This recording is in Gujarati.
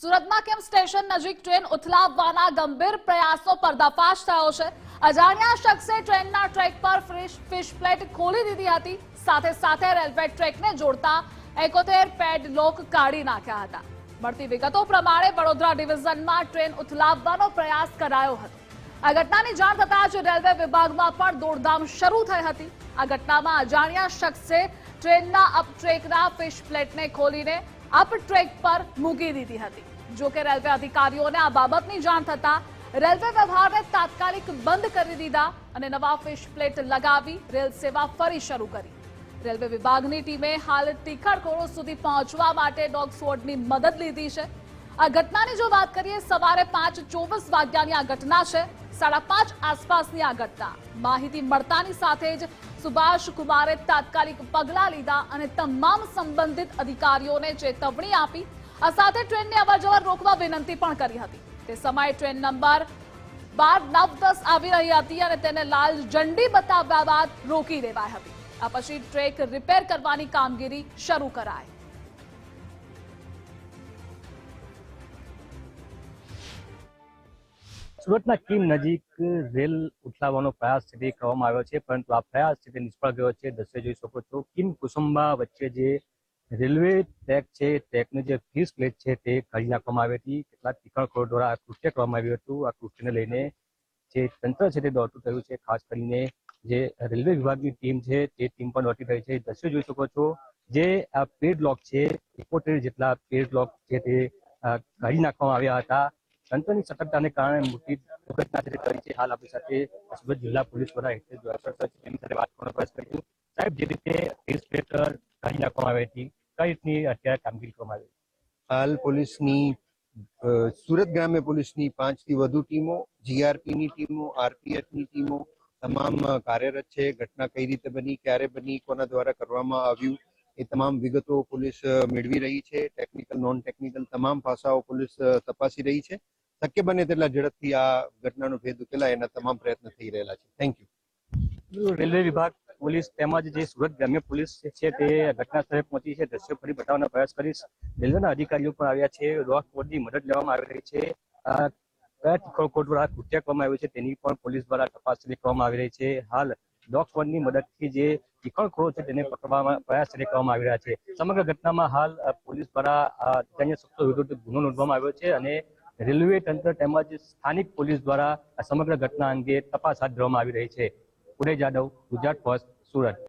સુરતમાં કેમ સ્ટેશન નજીક ટ્રેન ઉથલાવવાના ગંભીર પ્રયાસો પર્દાફાશ થયો છે? અજાણ્યા શખ્સે ટ્રેનના ટ્રેક પર ફિશ પ્લેટ ખોલી દીધી હતી. સાથે સાથે રેલવે ટ્રેકને જોડતા એકોતેર પેડ લોક કાઢી નાખ્યા હતા. મળતી વિગતો પ્રમાણે વડોદરા ડિવિઝનમાં ટ્રેન ઉથલાવવાનો પ્રયાસ કરાયો હતો. આ ઘટનાની જાણ થતાં જ રેલવે વિભાગમાં પણ દોડધામ શરૂ થઈ હતી. આ ઘટનામાં અજાણ્યા શખ્સે ટ્રેનના અપ ટ્રેકના ફિશ પ્લેટને ખોલીને અપ ટ્રેક પર મૂકી દીધી હતી. જો કે રેલવે અધિકારીઓને આ બાબતની જાણ થતાં રેલવે વ્યવહારને તાત્કાલિક બંધ કરી દીધા અને નવા ફિશ પ્લેટ લગાવી રેલ સેવા ફરી શરૂ કરી. રેલવે વિભાગની ટીમે હાલ ટીખળખોડો સુધી પહોંચવા માટે ડોગ સ્વોર્ડની મદદ લીધી છે. આ ઘટનાની જો વાત કરીએ, સવારે પાંચ ચોવીસ વાગ્યાની આ ઘટના છે. સાડા પાંચ આસપાસની આ ઘટના. માહિતી મળતાની સાથે જ સુભાષ કુમારે તાત્કાલિક પગલાં લીધા અને તમામ સંબંધિત અધિકારીઓને ચેતવણી આપી, આ સાથે ટ્રેનની અવરજવર રોકવા વિનંતી પણ કરી હતી. તે સમયે ટ્રેન નંબર બાર નવ દસ આવી રહી હતી અને તેને લાલ ઝંડી બતાવ્યા બાદ રોકી દેવાઈ હતી. આ પછી ટ્રેક રિપેર કરવાની કામગીરી શરૂ કરાઈ. સુરતના કીમ નજીક રેલ ઉઠલાવવાનો પ્રયાસ સ્થિતિ કરવામાં આવ્યો છે, પરંતુ આ પ્રયાસ સ્થિતિ નિષ્ફળ ગયો છે. દ્રશ્ય જોઈ શકો છો, કિમ કુસુંબા વચ્ચે જે રેલવે ટ્રેક છે, ટ્રેકની જે ફીસ પ્લેટ છે તે કાઢી નાખવામાં આવી હતી. કેટલાક તીખણખોર દ્વારા આ કૃત્ય કરવામાં આવ્યું હતું. આ કૃત્યને લઈને જે તંત્ર છે તે દોડતું થયું છે, ખાસ કરીને જે રેલવે વિભાગની ટીમ છે તે ટીમ પણ દોડતી થઈ છે. દ્રશ્યો જોઈ શકો છો, જે આ પેડ બ્લોક છે, એકોતેર જેટલા પેડ બ્લોક છે તે કાઢી નાખવામાં આવ્યા હતા. તંત્રની સતર્કતાને કારણે મોટી દુર્ઘટના કરી છે, હાલ આપણી સાથે સુરત જિલ્લા પોલીસ વડા હેઠળ જોડાસર છે. તેની સાથે વાત કરવાનો પ્રયાસ કરીશું. સાહેબ, જે રીતે ઇન્સ્પેક્ટર કાઢી નાખવામાં આવી હતી, કઈ રીતની અત્યારે કામગીરી કરવામાં આવી હાલ પોલીસની સુરત ગ્રામ્ય પોલીસની પાંચથી વધુ ટીમો, જીઆરપીની ટીમો, આરપીએફની ટીમો તમામ કાર્યરત છે. ઘટના કઈ રીતે બની, ક્યારે બની, કોના દ્વારા કરવામાં આવ્યું, એ તમામ વિગતો પોલીસ મેળવી રહી છે. ટેકનિકલ નોન ટેકનિકલ તમામ પાસાઓ પોલીસ તપાસી રહી છે. શક્ય બને તેટલા ઝડપથી આ ઘટનાનો ભેદ ઉકેલાય એના તમામ પ્રયત્ન થઈ રહેલા છે. થેન્ક યુ રેલવે વિભાગ, પોલીસ તેમજ જે સુરત ગ્રામ્ય પોલીસ છે તે ઘટના સ્થળે પહોંચી છે. દ્રશ્યો ફરી બતાવવાનો પ્રયાસ કરીશ. રેલવેના અધિકારીઓ પણ આવ્યા છે. રોક બોર્ડની મદદ લેવામાં આવી રહી છે. કયા તીખળ દ્વારા કૃત્ય કરવામાં આવ્યું છે તેની પણ પોલીસ દ્વારા તપાસ કરવામાં આવી રહી છે. હાલ ડોગ સ્ક્વોડની મદદથી જે તીખણખોરો છે તેને પકડવામાં પ્રયાસ કરવામાં આવી રહ્યા છે. સમગ્ર ઘટનામાં હાલ પોલીસ દ્વારા વિરુદ્ધ ગુનો નોંધવામાં આવ્યો છે અને રેલવે તંત્ર તેમજ સ્થાનિક પોલીસ દ્વારા આ સમગ્ર ઘટના અંગે તપાસ હાથ ધરવામાં આવી રહી છે. ઉદય જાદવ, ગુજરાત ફર્સ્ટ સુરત.